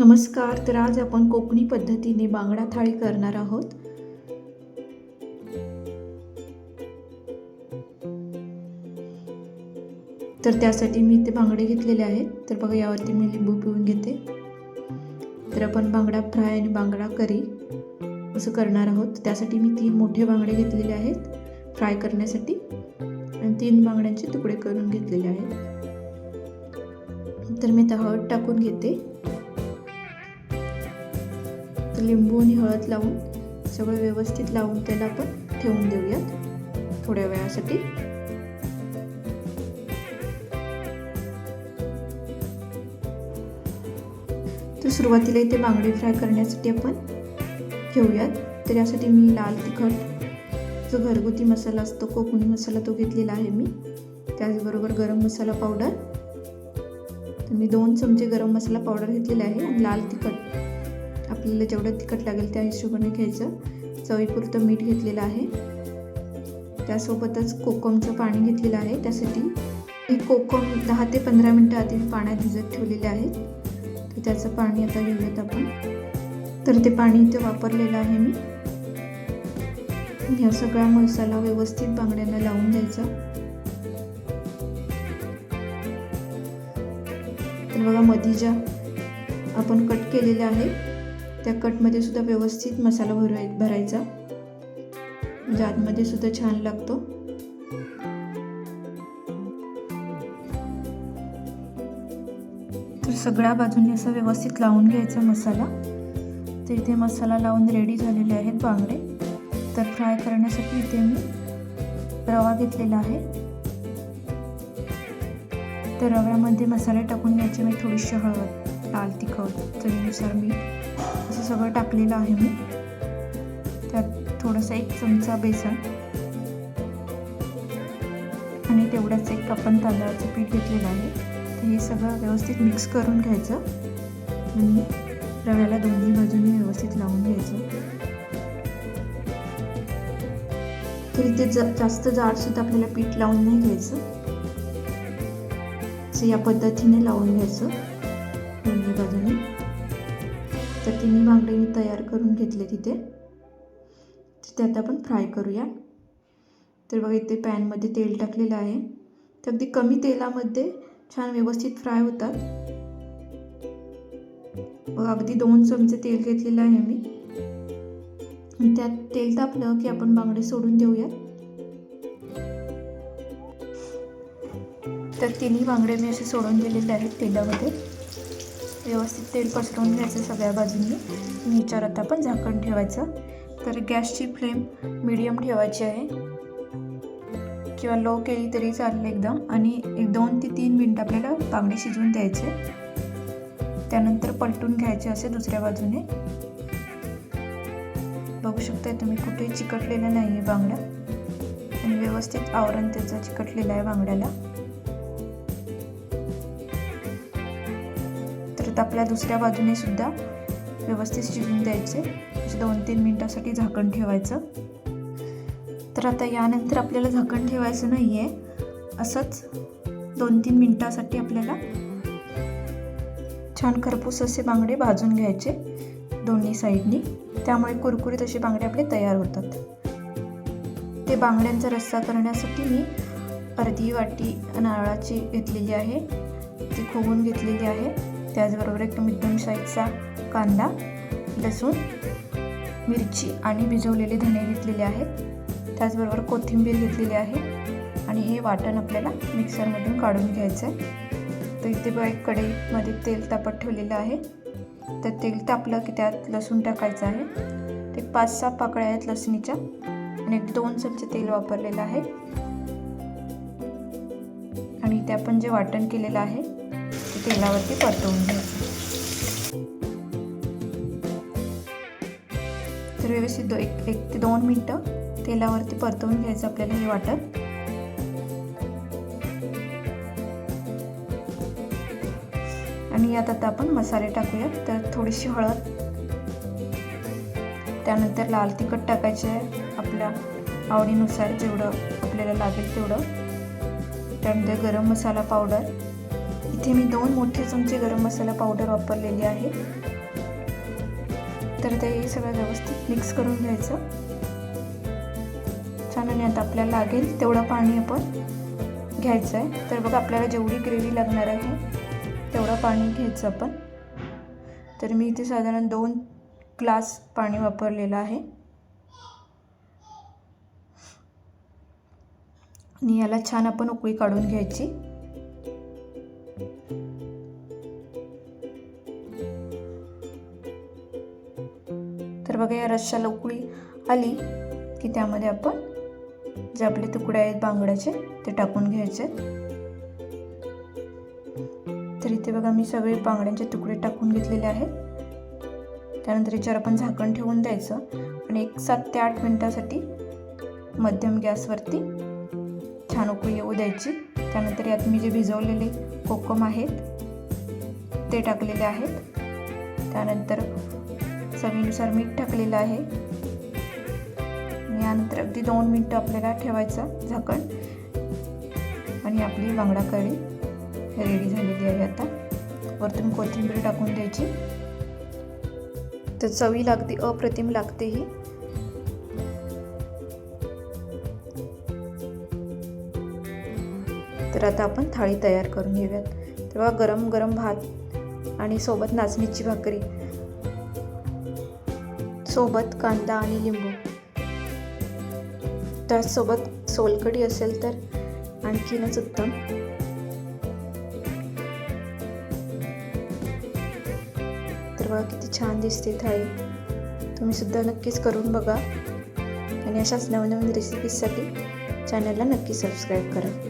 नमस्कार तर आज आपण कोकणी पद्धतीने बांगडा थाळी करणार आहोत. तर त्यासाठी मी ते बांगडे घेतलेले आहेत. तर बघा यावरती मी लिंबू पिळून घेते. तर आपण बांगडा फ्राय आणि बांगडा करी असं करणार आहोत. त्यासाठी मी तीन मोठे बांगडे घेतलेले आहेत फ्राय करण्यासाठी. आणि तीन बांगड्यांचे तुकडे करून घेतलेले आहेत. तर मी त्या हळद टाकून घेते. लिंबू आणि हळद लावून सगळं व्यवस्थित लावून त्याला आपण ठेवून देऊयात थोड्या वेळासाठी. तर सुरुवातीला इथे बांगडे फ्राय करण्यासाठी आपण घेऊयात तर यासाठी मी लाल तिखट जो घरगुती मसाला असतो कोकणी मसाला तो घेतलेला आहे मी. त्याचबरोबर गरम मसाला पावडर. तर मी दोन चमचे गरम मसाला पावडर घेतलेला आहे आणि लाल तिखट. आपल्याला जेवढं तिखट लागेल त्या हिशोबाने घ्यायचं. चवीपुरतं मीठ घेतलेलं आहे. त्यासोबतच कोकमचं पाणी घेतलेलं आहे. त्यासाठी हे कोकम दहा ते पंधरा मिनटं आधी पाण्यात भिजत ठेवलेले आहेत. तर त्याचं पाणी आता घेऊयात आपण. तर ते पाणी इथे वापरलेलं आहे मी. ह्या सगळा मसाला व्यवस्थित बांगड्यांना लावून द्यायचा तर बघा मधी ज्या आपण कट केलेल्या आहे त्या कटमध्ये सुद्धा व्यवस्थित मसाला भरवाय भरायचा. म्हणजे आतमध्ये सुद्धा छान लागतो. तर सगळ्या बाजूंनी असं व्यवस्थित लावून घ्यायचा मसाला. तर इथे मसाला लावून रेडी झालेले आहेत बांगडे. तर फ्राय करण्यासाठी इथे मी रवा घेतलेला आहे. तर रव्यामध्ये मसाले टाकून घ्यायचे मी थोडीशी हळद. लाल तिखट चवीनुसार मी असं सगळं टाकलेलं आहे मी. त्यात थोडंसं एक चमचा बेसन आणि तेवढ्याच एक आपण तांदळाचं पीठ घेतलेलं आहे. ते हे सगळं व्यवस्थित मिक्स करून घ्यायचं आणि रव्याला दोन्ही बाजूने व्यवस्थित लावून घ्यायचं. तरी इथे ज जास्त जाडसुद्धा आपल्याला पीठ लावून नाही घ्यायचं. असं या पद्धतीने लावून घ्यायचं. दोन्ही बाजूने. तर तिन्ही बांगडे मी तयार करून घेतले तिथे. तर त्यात आपण फ्राय करूया. तर बघा इथे पॅनमध्ये तेल टाकलेलं आहे. तर अगदी कमी तेलामध्ये छान व्यवस्थित फ्राय होतात. बघा अगदी दोन चमचे तेल घेतलेलं आहे मी. त्यात तेल तापलं की आपण बांगडे सोडून देऊयात. तर तिन्ही बांगडे मी असे सोडून दिलेले आहेत तेलामध्ये. व्यवस्थित तेल पसरवून घ्यायचं सगळ्या बाजूंनी. आणि ह्याच्यावर आता आपण झाकण ठेवायचं. तर गॅसची फ्लेम मिडियम ठेवायची आहे. किंवा लो केली तरी चालेल एकदम. आणि एक दोन ते तीन मिनटं आपल्याला बांगडे शिजवून द्यायचे. त्यानंतर पलटून घ्यायचे असे दुसऱ्या बाजूने. बघू शकताय तुम्ही कुठे चिकटलेलं नाही आहे बांगड्या आणि व्यवस्थित आवरण त्याचं चिकटलेलं आहे बांगड्याला. आपल्या दुसऱ्या बाजूने सुद्धा व्यवस्थित शिजून द्यायचे. असे दोन तीन मिनटासाठी झाकण ठेवायचं. तर आता यानंतर आपल्याला झाकण ठेवायचं नाही आहे असंच दोन तीन मिनटासाठी आपल्याला छान खरपूस असे बांगडे भाजून घ्यायचे दोन्ही साईडनी. त्यामुळे कुरकुरीत असे बांगडे आपले तयार होतात. ते बांगड्यांचा रस्सा करण्यासाठी मी अर्धी वाटी नारळाची घेतलेली आहे. ती खोवून घेतलेली आहे. त्याचबरोबर एक मिडियम साईजचा कांदा लसूण मिरची आणि भिजवलेले धने घेतलेले आहेत. त्याचबरोबर कोथिंबीर घेतलेली आहे आणि हे वाटण आपल्याला मिक्सरमधून काढून घ्यायचं आहे तर इथे बघा एक कढईमध्ये तेल तापत ठेवलेलं आहे. तर तेल तापलं की त्यात लसूण टाकायचं आहे. ते पाच सहा पाकळ्या आहेत लसणीच्या आणि एक दोन चमचे तेल वापरलेलं आहे. आणि ते आपण जे वाटण केलेलं आहे तेलावरती परतवून घ्यायचं. तर व्यवस्थित दो एक एक ते दोन मिनटं तेलावरती परतवून घ्यायचं आपल्याला हे वाटत आणि यात आता आपण मसाले टाकूयात. तर थोडीशी हळद त्यानंतर लाल तिखट टाकायचे आहे आपल्या आवडीनुसार जेवढं आपल्याला लागेल तेवढं. त्यानंतर गरम मसाला पावडर इथे मी दोन मोठे चमचे गरम मसाला पावडर वापरलेली आहे. तर ते सगळं व्यवस्थित मिक्स करून घ्यायचं. छान आणि आता आपल्याला लागेल तेवढं पाणी आपण घ्यायचं आहे तर बघा आपल्याला जेवढी ग्रेव्ही लागणार आहे तेवढं पाणी घ्यायचं आपण. तर मी इथे साधारण दोन ग्लास पाणी वापरलेलं आहे. आणि याला छान आपण उकळी काढून घ्यायची. बघा या रश्श्याला उकळी आली की त्यामध्ये आपण जे आपले तुकडे आहेत बांगड्याचे ते टाकून घ्यायचे. तर इथे बघा मी सगळे बांगड्यांचे तुकडे टाकून घेतलेले आहेत. त्यानंतर याच्यावर आपण झाकण ठेवून द्यायचं आणि एक सात ते आठ मिनटासाठी मध्यम गॅसवरती छान उकळी येऊ द्यायची. त्यानंतर यात मी जे भिजवलेले कोकम आहेत ते टाकलेले आहेत. त्यानंतर चवीनुसार मीठ टाकलेलं आहे. यानंतर अगदी दोन मिनटं आपल्याला ठेवायचं झाकण. आणि आपली बांगडा करी रेडी झालेली आहे आता. वरतून कोथिंबीर टाकून द्यायची. तर चवी लागते अप्रतिम लागते ही. तर आता आपण थाळी तयार करून घेऊयात. तेव्हा गरम गरम भात आणि सोबत नाचणीची भाकरी. सोबत कांदा आणि लिंबू. त्याचसोबत सोलकढी असेल तर आणखीनच उत्तम. तर बघा किती छान दिसते थाळी. तुम्ही सुद्धा नक्कीच करून बघा. आणि अशाच नवनवीन रेसिपीजसाठी चॅनलला नक्की सबस्क्राईब करा.